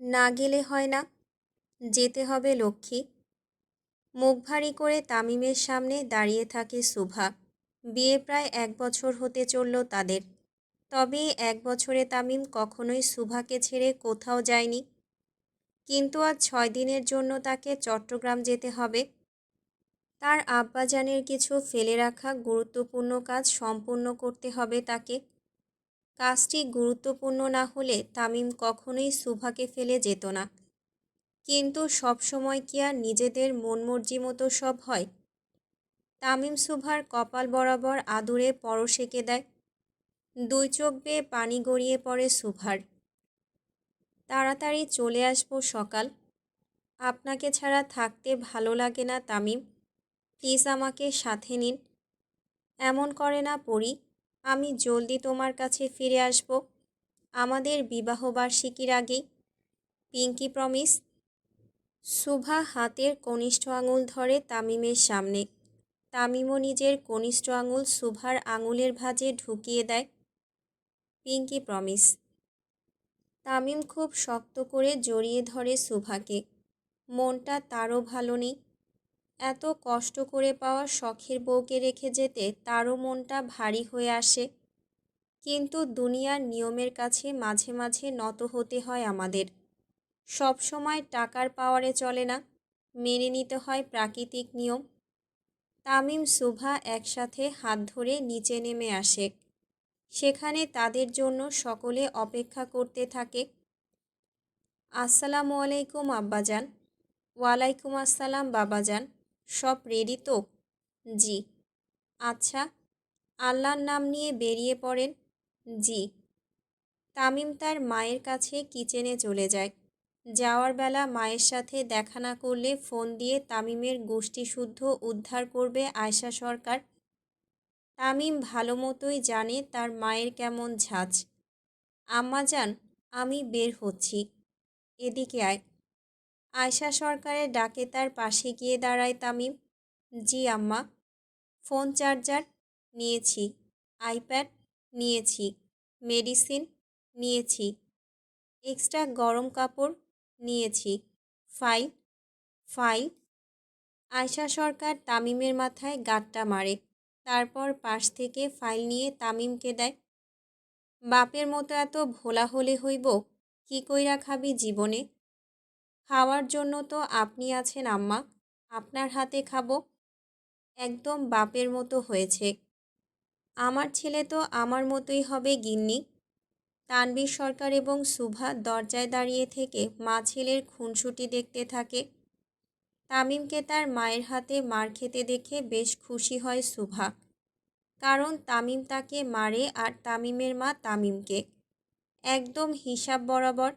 না গেলে হয় না। যেতে হবে লক্ষ্মী। মুখ ভারী করে তামিমের সামনে দাঁড়িয়ে থাকে শুভা। বিয়ে প্রায় এক বছর হতে চলল তাদের। তবে এক বছরে তামিম কখনোই শুভাকে ছেড়ে কোথাও যায়নি। কিন্তু আজ ছয় দিনের জন্য তাকে চট্টগ্রাম যেতে হবে। তার আব্বাজানের কিছু ফেলে রাখা গুরুত্বপূর্ণ কাজ সম্পূর্ণ করতে হবে তাকে। কাজটি গুরুত্বপূর্ণ না হলে তামিম কখনোই সুভাকে ফেলে যেত না। কিন্তু সবসময় কি আর নিজেদের মন মর্জি মতো সব হয়? তামিম সুভার কপাল বরাবর আদুরে পরশ এঁকে দেয়। দুই চোখ বেয়ে পানি গড়িয়ে পড়ে সুভার। তাড়াতাড়ি চলে আসব সকাল। আপনাকে ছাড়া থাকতে ভালো লাগে না তামিম। প্লিজ আমাকে সাথে নিন। এমন করে না পড়ি আমি জলদি তোমার কাছে ফিরে আসব। আমাদের বিবাহবার্ষিকীর আগেই পিঙ্কি প্রমিস, সুভা হাতের কনিষ্ঠ আঙুল ধরে তামিমের সামনে। তামিমও নিজের কনিষ্ঠ আঙুল সুভার আঙুলের ভাঁজে ঢুকিয়ে দেয় পিঙ্কি প্রমিস। তামিম খুব শক্ত করে জড়িয়ে ধরে সুভাকে। মনটা তারও ভালো নেই। এত কষ্ট করে পাওয়া শখের বউকে রেখে যেতে তারও মনটা ভারী হয়ে আসে। কিন্তু দুনিয়ার নিয়মের কাছে মাঝে মাঝে নত হতে হয় আমাদের। সব সময় টাকার পাওয়ারে চলে না, মেনে নিতে হয় প্রাকৃতিক নিয়ম। তামিম সুভা একসাথে হাত ধরে নিচে নেমে আসে। সেখানে তাদের জন্য সকলে অপেক্ষা করতে থাকে। আসসালামু আলাইকুম, আব্বাজান। ওয়ালাইকুম আসসালাম, বাবাজান। সব রেডি তো? জি। আচ্ছা আল্লাহর নাম নিয়ে বেরিয়ে পড়েন? জি। তামিম তার মায়ের কাছে কিচেনে চলে যায়। যাওয়ার বেলা মায়ের সাথে দেখা না করলে ফোন দিয়ে তামিমের গোষ্ঠী শুদ্ধ উদ্ধার করবে আয়শা সরকার। তামিম ভালো মতোই জানে তার মায়ের কেমন ঝাঁজ। আম্মা যান, আমি বের হচ্ছি। এদিকে আয়। আয়শা সরকারের ডাকে তার পাশে গিয়ে দাঁড়ায় তামিম। জি আম্মা, ফোন চার্জার নিয়েছি, আইপ্যাড নিয়েছি, মেডিসিন নিয়েছি, এক্সট্রা গরম কাপড় নিয়েছি ফাইল ফাইল আয়শা সরকার তামিমের মাথায় গাঁটটা মারে, তারপর পাশ থেকে ফাইল নিয়ে তামিমকে দেয়। বাপের মতো এত ভোলা হলে হইব, কি কইরা খাবি জীবনে? খাওয়ার জন্য তো আপনি আছেন, আম্মা। আপনার হাতে খাব। একদম বাপের মতো হয়েছে। আমার ছেলে তো আমার মতোই হবে, গিন্নি। তানবীর সরকার এবং সুভা দরজায় দাঁড়িয়ে থেকে মা ছেলের খুনসুটি দেখতে থাকে। তামিমকে তার মায়ের হাতে মার খেতে দেখে বেশ খুশি হয় সুভা। কারণ তামিম তাকে মারে আর তামিমের মা তামিমকে। একদম হিসাব বরাবর।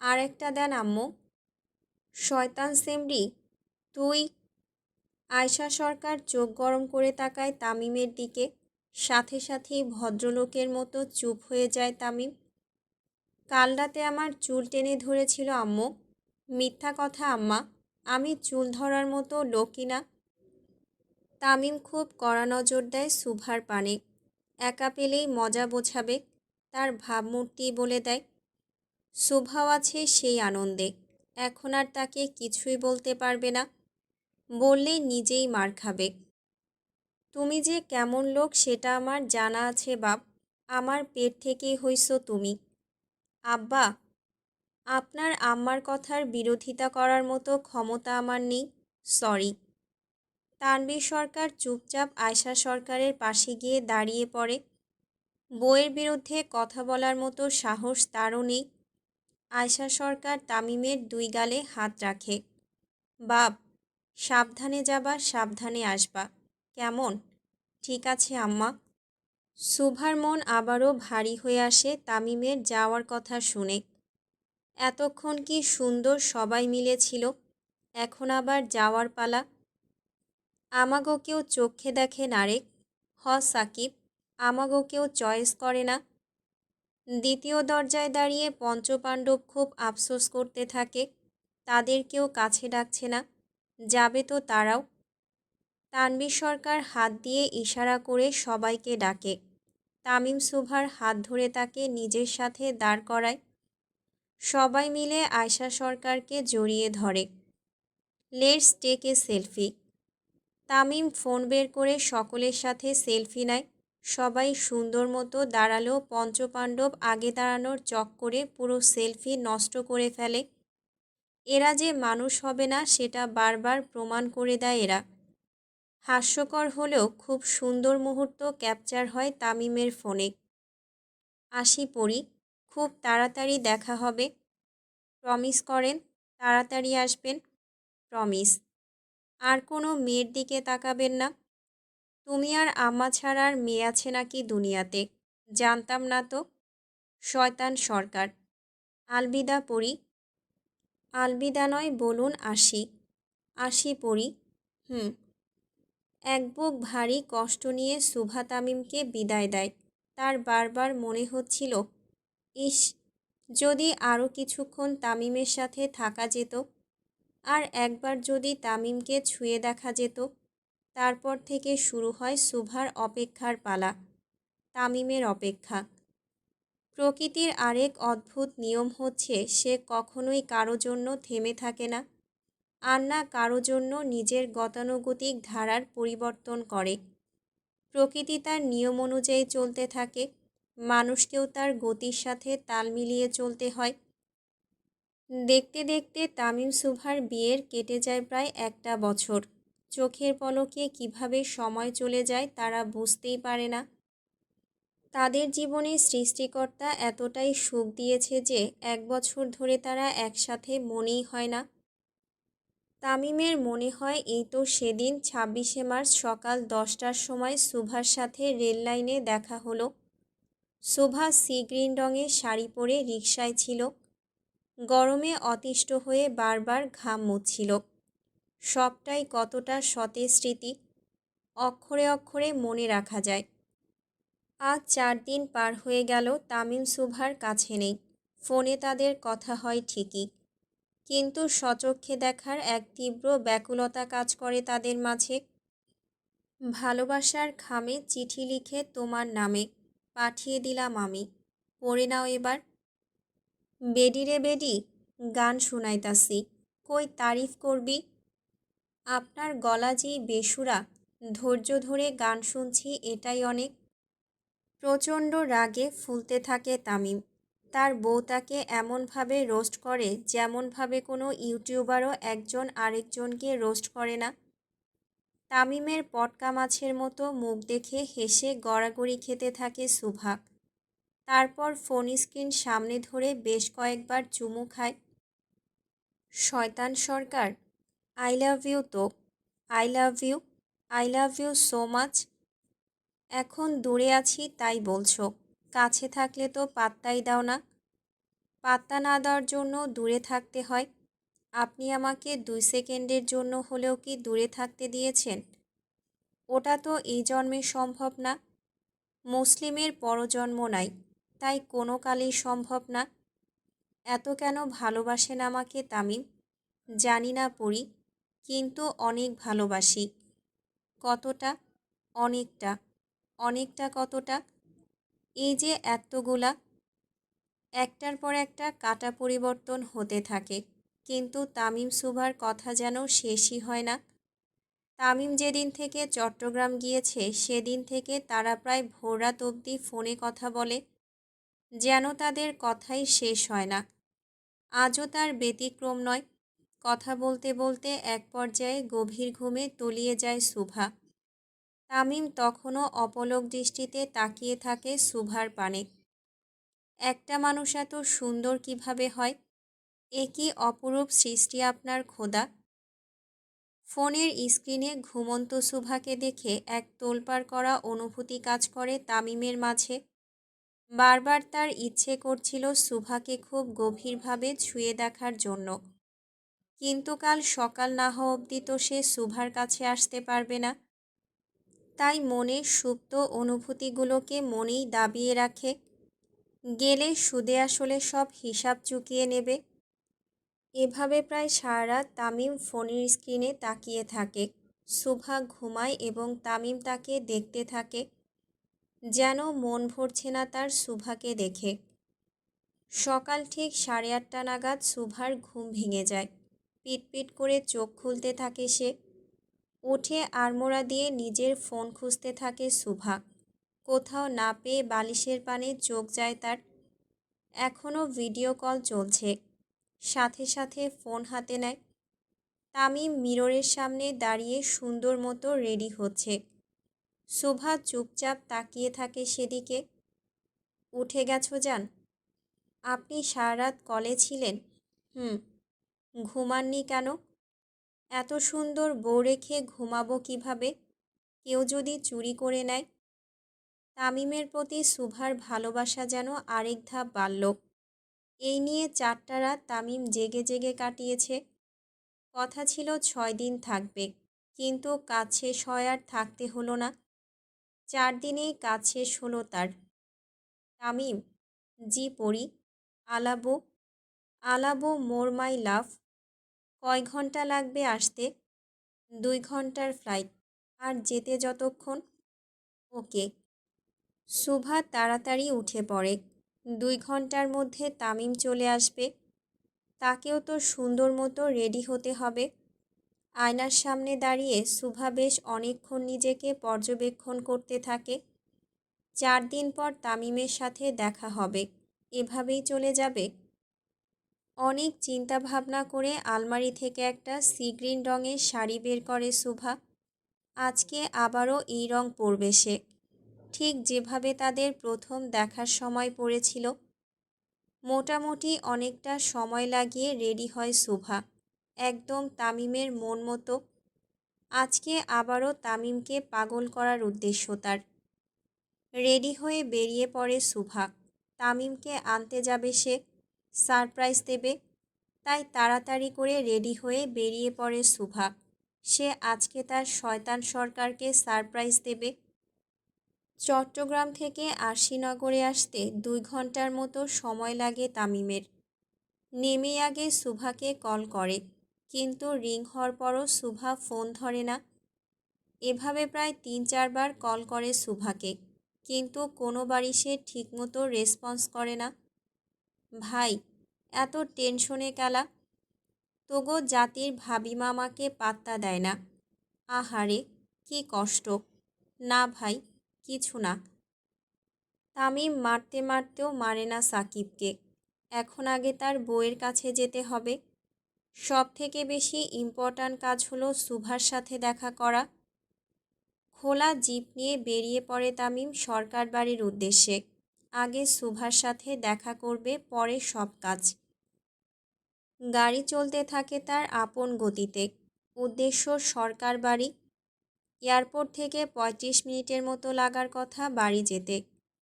আর একটা দেন আম্মু। শয়তান সেমরি, তুই আয়শা সরকার চোখ গরম করে তাকায় তামিমের দিকে। সাথে সাথেই ভদ্রলোকের মতো চুপ হয়ে যায় তামিম। কাল রাতে আমার চুল টেনে ধরেছিল আম্মু। মিথ্যা কথা, আম্মা। আমি চুল ধরার মতো লোকই না তামিম খুব কড়া নজর দেয় সুভার পানে। একা পেলেই মজা বোঝাবে, তার ভাবমূর্তি বলে দেয়। সুভাও আছে সেই আনন্দে। এখন আর তাকে কিছুই বলতে পারবে না। বললে নিজেই মার খাবে। তুমি যে কেমন লোক সেটা আমার জানা আছে বাপ, আমার পেট থেকেই হইছ তুমি। আব্বা, আপনার আম্মার কথার বিরোধিতা করার মতো ক্ষমতা আমার নেই, সরি। তানবীর সরকার চুপচাপ আয়শা সরকারের পাশে গিয়ে দাঁড়িয়ে পড়ে। বইয়ের বিরুদ্ধে কথা বলার মতো সাহস তারও নেই। আয়শা সরকার তামিমের দুই গালে হাত রাখে। বাপ, সাবধানে যাবা, সাবধানে আসবা। কেমন? ঠিক আছে, আম্মা। সুভার মন আবারও ভারী হয়ে আসে তামিমের যাওয়ার কথা শুনে। এতক্ষণ কি সুন্দর সবাই মিলে ছিল, এখন আবার যাওয়ার পালা? আমাগো কেউ চোখে দেখে নারেক হ, সাকিব, আমাগো কেউ চয়েস করে না। দ্বিতীয় দরজায় দাঁড়িয়ে পঞ্চপাণ্ডব খুব আফসোস করতে থাকে, তাদের কেউ কাছে ডাকছে না, যাবে তো তারাও। তানবীর সরকার হাত দিয়ে ইশারা করে সবাইকে ডাকে। তামিম সুভার হাত ধরে তাকে নিজের সাথে দাঁড় করায়। সবাই মিলে আয়শা সরকারকে জড়িয়ে ধরে। Let's take a selfie. Tamim phone বের করে সকলের সাথে সেলফি নেয়। সবাই সুন্দর মতো দাঁড়াল, পঞ্চপাণ্ডব আগে দাঁড়ানোর চক্করে পুরো সেলফি নষ্ট করে ফেলে। এরা যে মানুষ হবে না, সেটা বারবার প্রমাণ করে দেয় এরা। হাস্যকর হলেও খুব সুন্দর মুহূর্ত ক্যাপচার হয় তামিমের ফোনে। আসি পড়ি, খুব তাড়াতাড়ি দেখা হবে। প্রমিস করেন, তাড়াতাড়ি আসবেন। প্রমিস। আর কোনো মেয়ের দিকে তাকাবেন না। তুমি আর আম্মা ছাড়ার মেয়ে আছে নাকি দুনিয়াতে? জানতাম না তো। শয়তান সরকার। আলবিদা পড়ি। আলবিদা নয়, বলুন আসি। আসি পড়ি। হুম। এক বুক ভারী কষ্ট নিয়ে সুভা তামিমকে বিদায় দেয়। তার বারবার মনে হচ্ছিল, ইস, যদি আরও কিছুক্ষণ তামিমের সাথে থাকা যেত, আর একবার যদি তামিমকে ছুঁয়ে দেখা যেত তারপর থেকে শুরু হয় সুভার অপেক্ষার পালা, তামিমের অপেক্ষা। প্রকৃতির আরেক অদ্ভুত নিয়ম হচ্ছে সে কখনোই কারও জন্য থেমে থাকে না, আর না কারও জন্য নিজের গতানুগতিক ধারার পরিবর্তন করে। প্রকৃতি তার নিয়ম অনুযায়ী চলতে থাকে, মানুষকেও তার গতির সাথে তাল মিলিয়ে চলতে হয়। দেখতে দেখতে তামিম সুভার বিয়ের কেটে যায় প্রায় একটা বছর। চোখের পলকে কীভাবে সময় চলে যায় তারা বুঝতেই পারে না। তাদের জীবনে সৃষ্টিকর্তা এতটাই সুখ দিয়েছে যে এক বছর ধরে তারা একসাথে মনেই হয় না। তামিমের মনে হয় এই তো সেদিন ছাব্বিশে মার্চ সকাল দশটার সময় সুভার সাথে রেল লাইনে দেখা হলো। সুভা সি গ্রিন রঙের শাড়ি পরে রিকশায় ছিল। গরমে অতিষ্ঠ হয়ে বারবার ঘাম মুছছিল। সবটাই কতটা সতেজ স্মৃতি অক্ষরে অক্ষরে মনে রাখা যায়। আজ চার দিন পার হয়ে গেল তামিম সুভার কাছে নেই। ফোনে তাদের কথা হয় ঠিকই। কিন্তু সচক্ষে দেখার এক তীব্র ব্যাকুলতা কাজ করে তাদের মাঝে। ভালোবাসার খামে চিঠি লিখে তোমার নামে পাঠিয়ে দিলাম আমি। পড়ে নাও এবার। বেডি রে বেডি, গান শুনাইতাসি কই তারিফ করবি? আপনার গলা যে বেসুরা, ধৈর্য ধরে গান শুনছি এটাই অনেক। প্রচণ্ড রাগে ফুলতে থাকে তামিম। তার বউ তাকে এমনভাবে রোস্ট করে যেমনভাবে কোনো ইউটিউবারও একজন আরেকজনকে রোস্ট করে না। তামিমের পটকা মাছের মতো মুখ দেখে হেসে গড়াগড়ি খেতে থাকে সুভা তারপর ফোন স্ক্রিন সামনে ধরে বেশ কয়েকবার চুমু খায়। শয়তান সরকার আই লাভ ইউ তো? I love you I love you so much এখন দূরে আছি, তাই বলছো। কাছে থাকলে তো পাত্তাই দাও না। পাত্তা না দেওয়ার জন্য দূরে থাকতে হয়। আপনি আমাকে দুই সেকেন্ডের জন্য হলেও কি দূরে থাকতে দিয়েছেন? ওটা তো এই জন্মে সম্ভব না। মুসলিমের পরজন্ম নাই, তাই কোনো কালেই সম্ভব না। এত কেন ভালোবাসেন আমাকে তামিম? জানি না পড়ি কিন্তু অনেক ভালোবাসি। কতটা? অনেকটা। অনেকটা কতটা? এই যে এতগুলা। একটার পর একটা কাটা পরিবর্তন হতে থাকে। কিন্তু তামিম সুভার কথা যেন শেষই হয় না। তামিম যেদিন থেকে চট্টগ্রাম গিয়েছে, সেদিন থেকে তারা প্রায় ভোররাত অবধি ফোনে কথা বলে, যেন তাদের কথাই শেষ হয় না। আজও তার ব্যতিক্রম নয়। কথা বলতে বলতে এক পর্যায়ে গভীর ঘুমে তলিয়ে যায় সুভা। তামিম তখনও অপলক দৃষ্টিতে তাকিয়ে থাকে সুভার পানে। একটা মানুষ এত সুন্দর কীভাবে হয়? এ কি অপরূপ সৃষ্টি আপনার খোদা? ফোনের স্ক্রিনে ঘুমন্ত সুভাকে দেখে এক তোলপাড় করা অনুভূতি কাজ করে তামিমের মাঝে। বারবার তার ইচ্ছে করছিল সুভাকে খুব গভীরভাবে ছুঁয়ে দেখার জন্য। কিন্তু কাল সকাল না হওয়া অবধি তো সে সুভার কাছে আসতে পারবে না। তাই মনের সুপ্ত অনুভূতিগুলোকে মনেই দাবিয়ে রাখে। গেলে সুদে আসলে সব হিসাব চুকিয়ে নেবে। এভাবে প্রায় সারা রাত তামিম ফোনের স্ক্রিনে তাকিয়ে থাকে। সুভা ঘুমায় এবং তামিম তাকে দেখতে থাকে। যেন মন ভরছে না তার সুভাকে দেখে। সকাল ঠিক সাড়ে আটটা নাগাদ সুভার ঘুম ভেঙে যায়। পিটপিট করে চোখ খুলতে থাকে সে। উঠে আড়মোড়া দিয়ে নিজের ফোন খুঁজতে থাকে সুভা। কোথাও না পেয়ে বালিশের পানে চোখ যায় তার। এখনও ভিডিও কল চলছে। সাথে সাথে ফোন হাতে নেয়। তামিম মিররের সামনে দাঁড়িয়ে সুন্দর মতো রেডি হচ্ছে। সুভা চুপচাপ তাকিয়ে থাকে সেদিকে। উঠে গেছো যান আপনি সারা রাত কলে ছিলেন? হুম। ঘুমাননি কেন? এত সুন্দর বউ রেখে ঘুমাবো কীভাবে? কেউ যদি চুরি করে নেয়? তামিমের প্রতি সুভার ভালোবাসা যেন আরেক ধাপ বাড়ল। এই নিয়ে চারটা রাত তামিম জেগে জেগে কাটিয়েছে। কথা ছিল ছয় দিন থাকবে, কিন্তু কাজ শেষ হয় আর থাকতে হলো না। চার দিনেই কাজ শেষ হলো তার। তামিম, জি পড়ি আলাবো আলাবো মোর মাই লাভ। কয় ঘণ্টা লাগবে আসতে? দুই ঘণ্টার ফ্লাইট। আর যেতে যতক্ষণ? ওকে। সুভা তাড়াতাড়ি উঠে পড়ে। দুই ঘণ্টার মধ্যে তামিম চলে আসবে। তাকেও তো সুন্দর মতো রেডি হতে হবে। আয়নার সামনে দাঁড়িয়ে সুভা বেশ অনেকক্ষণ নিজেকে পর্যবেক্ষণ করতে থাকে। চার দিন পর তামিমের সাথে দেখা হবে। এভাবেই চলে যাবে? অনেক চিন্তা ভাবনা করে আলমারি থেকে একটা সি গ্রিন রঙের শাড়ি বের করে সুভা। আজকে আবারও এই রং পরবে সে। ঠিক যেভাবে তাদের প্রথম দেখার সময় পড়েছিল। মোটামুটি অনেকটা সময় লাগিয়ে রেডি হয় সুভা। একদম তামিমের মন মতো। আজকে আবারও তামিমকে পাগল করার উদ্দেশ্য তার। রেডি হয়ে বেরিয়ে পড়ে সুভা। তামিমকে আনতে যাবে সে। সারপ্রাইজ দেবে। তাই তাড়াতাড়ি করে রেডি হয়ে বেরিয়ে পড়ে সুভা। সে আজকে তার শয়তান সরকারকে সারপ্রাইজ দেবে। চট্টগ্রাম থেকে আরশিনগরে আসতে দুই ঘণ্টার মতো সময় লাগে তামিমের। নেমে আগে সুভাকে কল করে, কিন্তু রিং হওয়ার পরও সুভা ফোন ধরে না। এভাবে প্রায় তিন চারবার কল করে সুভাকে, কিন্তু কোনোবারই সে ঠিকমতো রেসপন্স করে না। ভাই এত টেনশনে কেলা। তোগো জাতির ভাবি মামাকে পাত্তা দেয় না। আহারে, কি কষ্ট। না ভাই, কিছু না। তামিম মারতে মারতেও মারে না সাকিবকে। এখন আগে তার বউয়ের কাছে যেতে হবে। সব থেকে বেশি ইম্পর্ট্যান্ট কাজ হলো সুভার সাথে দেখা করা। খোলা জিপ নিয়ে বেরিয়ে পড়ে তামিম সরকার বাড়ির উদ্দেশ্যে। আগে সুভার সাথে দেখা করবে, পরে সব কাজ। গাড়ি চলতে থাকে তার আপন গতিতে। উদ্দেশ্য, সরকার বাড়ি। এয়ারপোর্ট থেকে পঁয়ত্রিশ মিনিটের মতো লাগার কথা বাড়ি যেতে।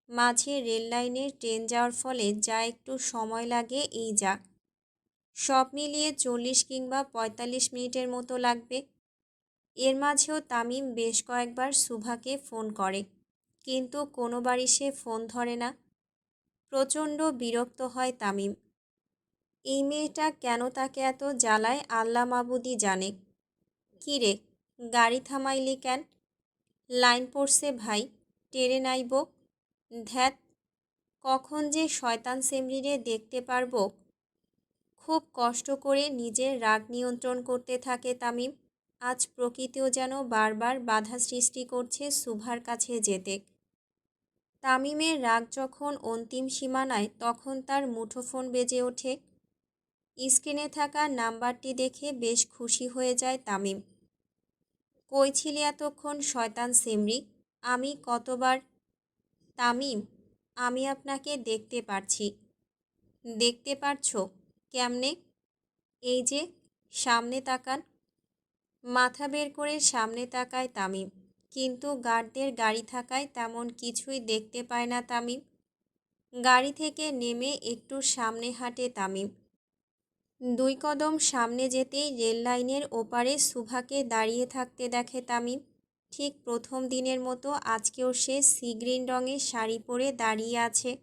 মাঝে রেল লাইনের ট্রেন যাওয়ার ফলে যা একটু সময় লাগে, এই যা। সব মিলিয়ে চল্লিশ কিংবা পঁয়তাল্লিশ মিনিটের মতো লাগবে। এর মাঝেও তামিম বেশ কয়েকবার সুভাকে ফোন করে। কিন্তু কোনোবারই সে ফোন ধরে না। প্রচণ্ড বিরক্ত হয় তামিম। এই মেয়েটা কেন তাকে এত জ্বালায় আল্লাহ মাবুদি জানে। কী রে, গাড়ি থামাইলি কেন? লাইন পড়ছে ভাই টেরে নাইব। ধ্যাত, কখন যে শয়তান সেমরিরে দেখতে পারব? খুব কষ্ট করে নিজের রাগ নিয়ন্ত্রণ করতে থাকে তামিম। আজ প্রকৃতিও যেন বারবার বাধা সৃষ্টি করছে সুভার কাছে যেতে। তামিমের রাগ যখন অন্তিম সীমানায়, তখন তার মুঠোফোন বেজে ওঠে। স্ক্রিনে থাকা নাম্বারটি দেখে বেশ খুশি হয়ে যায় তামিম। কই ছিলি এতক্ষণ শয়তান সেমরি? আমি কতবার তামিম, আমি আপনাকে দেখতে পারছি দেখতে পারছ? কেমনে? এই যে, সামনে তাকান মাথা বের করে সামনে তাকায় তামিম। কিন্তু গার্ডদের গাড়ি থাকায় তেমন কিছুই দেখতে পায় না তামিম। গাড়ি থেকে নেমে একটু সামনে হাঁটে তামিম। দুই কদম সামনে যেতেই রেল লাইনের ওপারে সুভাকে দাঁড়িয়ে থাকতে দেখে তামিম। ঠিক প্রথম দিনের মতো আজকেও সে সি গ্রিন রঙের শাড়ি পরে দাঁড়িয়ে আছে।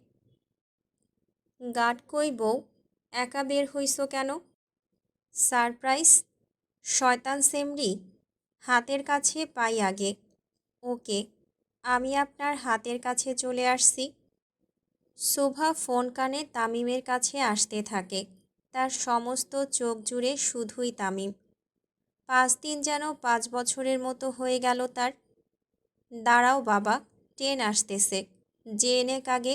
গার্ড কই বউ, একা বের হইস কেন? সারপ্রাইজ, শয়তান সেমরি, হাতের কাছে পাই আগে। ওকে, আমি আপনার হাতের কাছে চলে আসছি। শোভা ফোন কানে তামিমের কাছে আসতে থাকে। তার সমস্ত চোখ জুড়ে শুধুই তামিম। পাঁচ দিন যেন পাঁচ বছরের মতো হয়ে গেল তার। দাঁড়াও বাবা, ট্রেন আসতেছে। জেনে কাগে।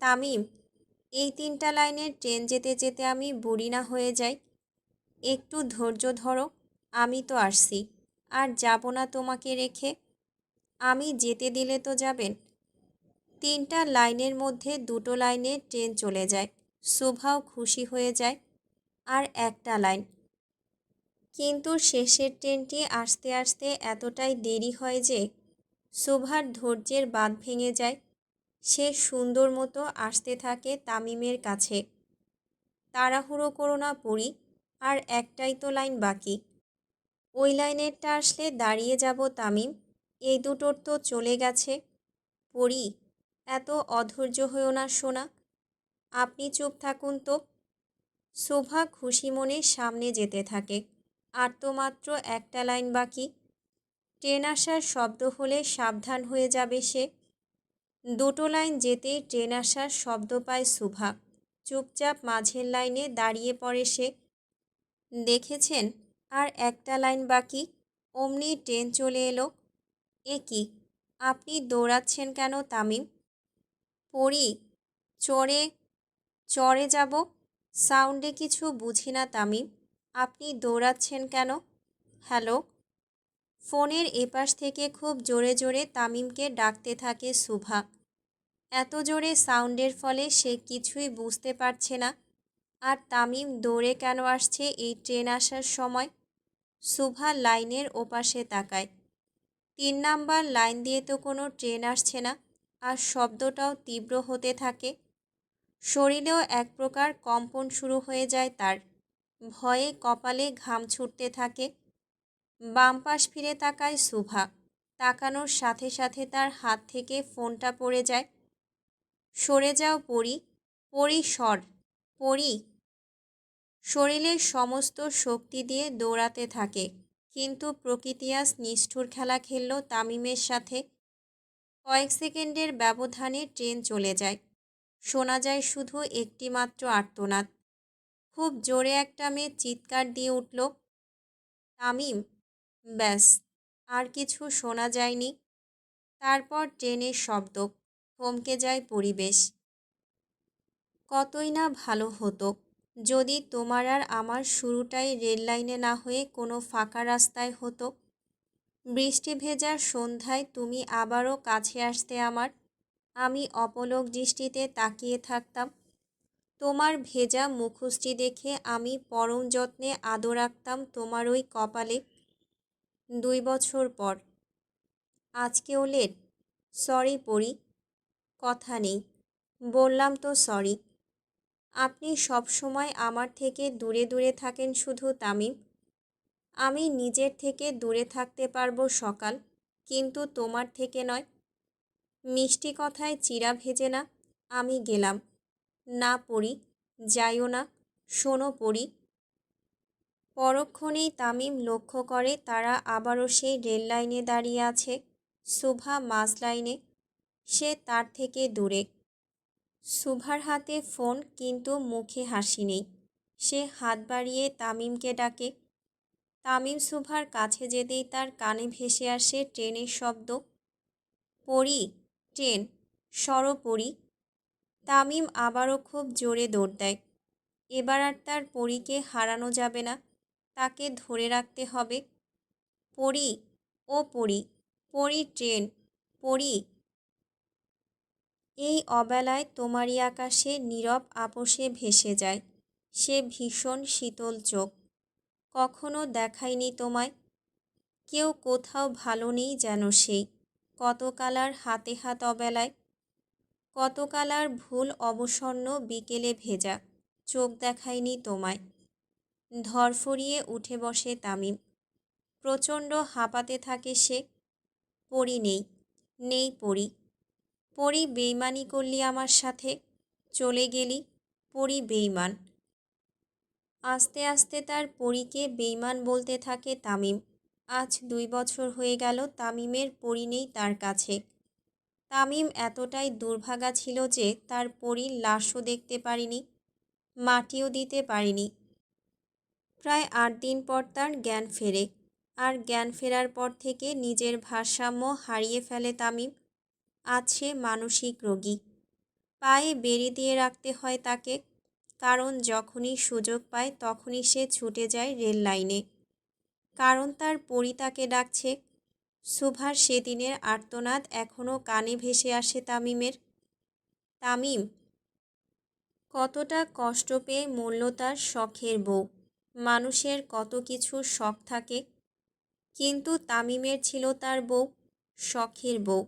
তামিম, এই তিনটা লাইনের ট্রেন যেতে যেতে আমি বুড়ি না হয়ে যাই। একটু ধৈর্য ধরো, আমি তো আসছি। আর যাব না তোমাকে রেখে। আমি যেতে দিলে তো যাবেন। তিনটা লাইনের মধ্যে দুটো লাইনে ট্রেন চলে যায়। শোভাও খুশি হয়ে যায়। আর একটা লাইন। কিন্তু শেষের ট্রেনটি আসতে আসতে এতটাই দেরি হয় যে শোভার ধৈর্যের বাঁধ ভেঙে যায়। সে সুন্দর মতো আসতে থাকে তামিমের কাছে। তাড়াহুড়ো করো না পড়ি আর একটাই তো লাইন বাকি। ওই লাইনেরটা আসলে দাঁড়িয়ে যাব তামিম। এই দুটোর তো চলে গেছে। পড়ি, এত অধৈর্য হয়েও না শোনা আপনি চুপ থাকুন তো। শোভা খুশি মনে সামনে যেতে থাকে। আর তো মাত্র একটা লাইন বাকি। ট্রেন আসার শব্দ হলে সাবধান হয়ে যাবে সে। দুটো লাইন যেতেই ট্রেন আসার শব্দ পায় শুভা। চুপচাপ মাঝের লাইনে দাঁড়িয়ে পড়ে সে। দেখেছেন? আর একটা লাইন বাকি। অমনি ট্রেন চলে এলো। এ কি? আপনি দৌড়াচ্ছেন কেন তামিম? পড়ি। চড়ে চড়ে যাব? সাউন্ডে কিছু বুঝি না তামিম। আপনি দৌড়াচ্ছেন কেন? হ্যালো? ফোনের এপাশ থেকে খুব জোরে জোরে তামিমকে ডাকতে থাকে সুভা। এত জোরে সাউন্ডের ফলে সে কিছুই বুঝতে পারছে না। আর তামিম দৌড়ে কেন আসছে এই ট্রেন আসার সময়? সুভা লাইনের ওপাশে তাকায়। তিন নাম্বার লাইন দিয়ে তো কোনো ট্রেন আসছে না, আর শব্দটাও তীব্র হতে থাকে। শরীরেও এক প্রকার কম্পন শুরু হয়ে যায় তার। ভয়ে কপালে ঘাম ছুটতে থাকে। বাম পাশ ফিরে তাকায় শুভা তাকানোর সাথে সাথে তার হাত থেকে ফোনটা পড়ে যায়। সরে যাও পড়ি পড়ি সর পড়ি শরীরের সমস্ত শক্তি দিয়ে দৌড়াতে থাকে। কিন্তু প্রকৃতিয়াস নিষ্ঠুর খেলা খেলল তামিমের সাথে। কয়েক সেকেন্ডের ব্যবধানে ট্রেন চলে যায়। শোনা যায় শুধু একটি মাত্র আর্তনাদ। খুব জোরে একটা মেয়ে চিৎকার দিয়ে উঠল, তামিম, ব্যাস, আর কিছু শোনা যায়নি। তারপর ট্রেনের শব্দ, থমকে যায় পরিবেশ। কতই না ভালো হতো। যদি তোমার আর আমার শুরুটাই রেল লাইনে না হয়ে কোনো ফাঁকা রাস্তায় হতো? বৃষ্টি ভেজা সন্ধ্যায় তুমি আবারও কাছে আসতে আমার। আমি অপলক দৃষ্টিতে তাকিয়ে থাকতাম। তোমার ভেজা মুখোশটি দেখে আমি পরম যত্নে আদর রাখতাম তোমার ওই কপালে। দুই বছর পর। আজকেও লেট সরি পড়ি কথা নেই। বললাম তো সরি আপনি সব সময় আমার থেকে দূরে দূরে থাকেন শুধু তামিম। আমি নিজের থেকে দূরে থাকতে পারব সকাল, কিন্তু তোমার থেকে নয়। মিষ্টি কথায় চিরা ভেজে না, আমি গেলাম। না পড়ি, যাইও না, শোনো পড়ি। পরক্ষণেই তামিম লক্ষ্য করে তারা আবারও সেই রেল লাইনে দাঁড়িয়ে আছে শুভা মাঝ লাইনে। সে তার থেকে দূরে। সুভার হাতে ফোন, কিন্তু মুখে হাসি নেই। সে হাত বাড়িয়ে তামিমকে ডাকে। তামিম সুভার কাছে যেতেই তার কানে ভেসে আসে ট্রেনের শব্দ। পড়ি, ট্রেন সরপরি তামিম আবারও খুব জোরে দৌড় দেয়। এবার আর তার পরীকে হারানো যাবে না, তাকে ধরে রাখতে হবে। পড়ি, ও পড়ি পড়ি ট্রেন, পড়ি। এই অবেলায় তোমারই আকাশে নীরব আপোষে ভেসে যায়, সে ভীষণ শীতল চোখ। কখনো দেখায়নি তোমায়, কেউ কোথাও ভালো নেই যেন সেই। কতকালার হাতে হাত অবেলায়, কতকালার ভুল অবসন্ন বিকেলে ভেজা, চোখ দেখায়নি তোমায়। ধরফরিয়ে উঠে বসে তামিম, প্রচণ্ড হাঁপাতে থাকে সে, পড়ি নেই নেই পড়ি। পড়ি বেইমানি করলি আমার সাথে, চলে গেলি পড়ি বেইমান। আস্তে আস্তে তার পরীকে বেইমান বলতে থাকে তামিম। আজ দুই বছর হয়ে গেল তামিমের পরি নেই তার কাছে। তামিম এতটাই দুর্ভাগা ছিল যে তার পরীর লাশও দেখতে পারিনি, মাটিও দিতে পারিনি। প্রায় আট দিন পর তার জ্ঞান ফেরে, আর জ্ঞান ফেরার পর থেকে নিজের ভারসাম্য হারিয়ে ফেলে তামিম। আছে মানসিক রোগী। পায়ে বেড়ি দিয়ে রাখতে হয় তাকে, কারণ যখনই সুযোগ পায় তখনই সে ছুটে যায় রেল লাইনে। কারণ তার পরি তাকে ডাকছে, সুভার সেদিনের আর্তনাদ এখনও কানে ভেসে আসে তামিমের। তামিম, কতটা কষ্ট পেয়ে মূল্য তার শখের বউ। মানুষের কত কিছু শখ থাকে, কিন্তু তামিমের ছিল তার বউ, শখের বউ।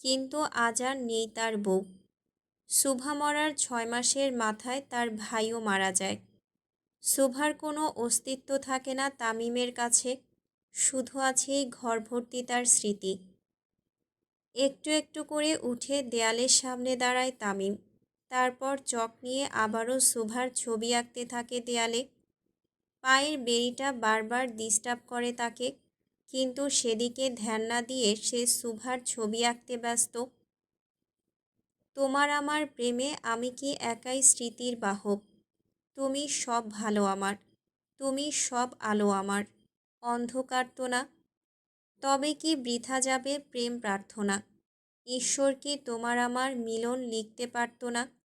কিন্তু আজ আর নেই তার বউ। সুভা মরার ছয় মাসের মাথায় তার ভাইও মারা যায়। সুভার কোনো অস্তিত্ব থাকে না তামিমের কাছে, শুধু আছে ঘর ভর্তি তার স্মৃতি। একটু একটু করে উঠে দেয়ালের সামনে দাঁড়ায় তামিম। তারপর চক নিয়ে আবারও সুভার ছবি আঁকতে থাকে দেয়ালে। পায়ের বেড়িটা বারবার ডিস্টার্ব করে তাকে। কিন্তু সেদিকে ধ্যান না দিয়ে সে সুভার ছবি আঁকতে ব্যস্ত। তোমার আমার প্রেমে আমি কি একাই স্মৃতির বাহক? তুমি সব ভালো আমার, তুমি সব আলো আমার, অন্ধকার তো না। তবে কি বৃথা যাবে প্রেম প্রার্থনা? ঈশ্বর কি তোমার আমার মিলন লিখতে পারত না?